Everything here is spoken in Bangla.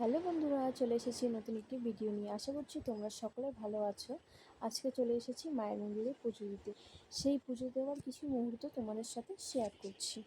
হ্যালো বন্ধুরা, চলে এসেছি নতুন একটি ভিডিও নিয়ে। আশা করছি তোমরা সকলে ভালো আছো। আজকে চলে এসেছি মায়ের মন্দিরে পুজো দিতে। সেই পুজো দেওয়ার কিছু মুহূর্ত তোমাদের সাথে শেয়ার করছি।